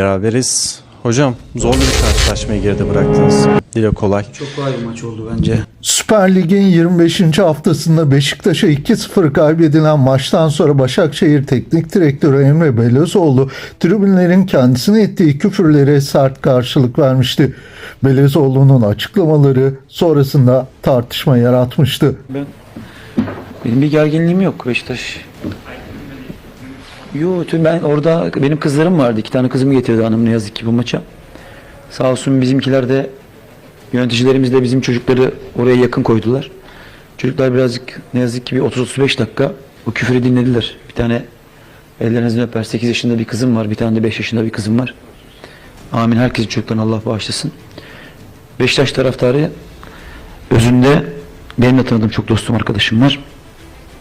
Beraberiz. Hocam zorlu bir karşılaşmayı geride bıraktınız. Dile kolay. Çok kolay bir maç oldu bence. Süper Lig'in 25. haftasında Beşiktaş'a 2-0 kaybedilen maçtan sonra Başakşehir Teknik Direktörü Emre Belözoğlu tribünlerin kendisine ettiği küfürlere sert karşılık vermişti. Belözoğlu'nun açıklamaları sonrasında tartışma yaratmıştı. Ben benim bir gerginliğim yok Beşiktaş. Yo ben orada benim kızlarım vardı. İki tane kızımı getirdi hanım ne yazık ki bu maça. Sağ olsun bizimkiler de yöneticilerimiz de bizim çocukları oraya yakın koydular. Çocuklar birazcık ne yazık ki bir 30-35 dakika o küfürü dinlediler. Bir tane ellerinizden öper 8 yaşında bir kızım var. Bir tane de 5 yaşında bir kızım var. Amin herkesin çocuklarına Allah bağışlasın. Beşiktaş taraftarı özünde benim de tanıdığım çok dostum arkadaşım var.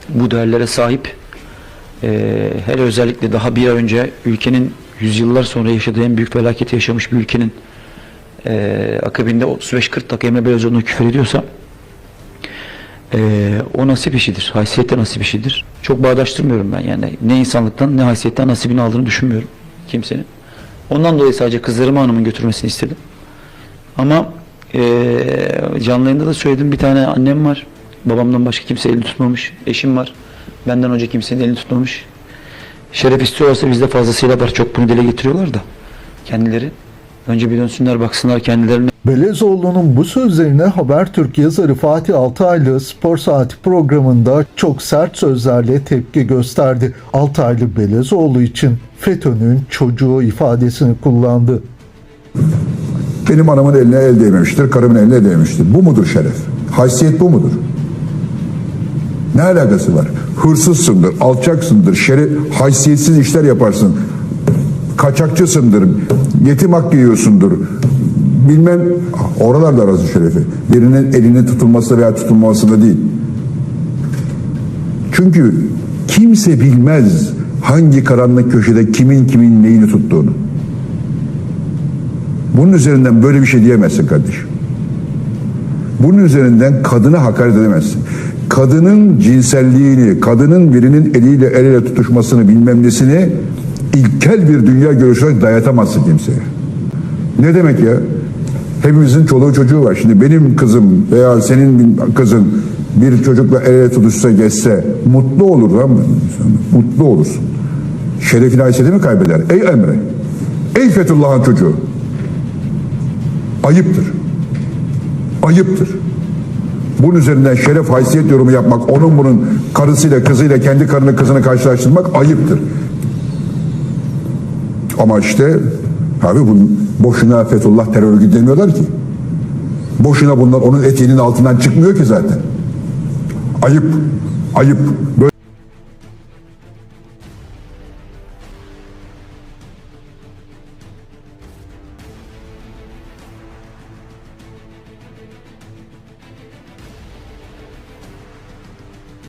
Bu değerlere sahip eee hele özellikle daha bir önce ülkenin yüzyıllar sonra yaşadığı en büyük felaketi yaşamış bir ülkenin eee akabinde 35-40 dakika Emre Belözoğlu'na küfür ediyorsa eee, o nasip işidir. Haysiyette nasip işidir. Çok bağdaştırmıyorum ben yani. Ne insanlıktan ne haysiyetten nasibini aldığını düşünmüyorum kimsenin. Ondan dolayı sadece kızlarımı hanımın götürmesini istedim. Ama eee canlı yayında da söyledim bir tane annem var. Babamdan başka kimse elini tutmamış. Eşim var. Benden önce kimsenin elini tutmamış. Şeref istiyorlarsa bizde fazlasıyla var. Çok bunu dile getiriyorlar da kendileri. Önce bir dönsünler baksınlar kendilerine. Belezoğlu'nun bu sözlerine Habertürk yazarı Fatih Altaylı Spor Saati programında çok sert sözlerle tepki gösterdi. Altaylı Belezoğlu için FETÖ'nün çocuğu ifadesini kullandı. Benim anamın eline el değmemiştir, karımın eline el değmemiştir. Bu mudur şeref? Haysiyet bu mudur? Ne alakası var? Hırsızsındır, alçaksındır, şeref, haysiyetsiz işler yaparsın. Kaçakçısındır, yetim hakkı yiyorsundur. Bilmem, oralarda arası şerefi. Birinin elinin tutulması veya tutulmamasında değil. Çünkü kimse bilmez hangi karanlık köşede kimin kimin neyini tuttuğunu. Bunun üzerinden böyle bir şey diyemezsin kardeşim. Bunun üzerinden kadına hakaret edemezsin. Kadının cinselliğini, kadının birinin eliyle el ele tutuşmasını bilmem nesini ilkel bir dünya görüşüne dayatamazsın kimseye. Ne demek ya? Hepimizin çoluğu çocuğu var. Şimdi benim kızım veya senin kızın bir çocukla el ele tutuşsa geçse mutlu olur lan? Mutlu olursun. Şerefini haysiyetini mi kaybeder? Ey Emre! Ey Fethullah'ın çocuğu! ayıptır. Ayıptır. Bunun üzerinden şeref haysiyet yorumu yapmak, onun bunun karısıyla kızıyla kendi karını kızını karşılaştırmak ayıptır. Ama işte abi bunun boşuna Fethullah terör örgütü demiyorlar ki. Boşuna bunlar onun etiğinin altından çıkmıyor ki zaten. Ayıp. Ayıp. Böyle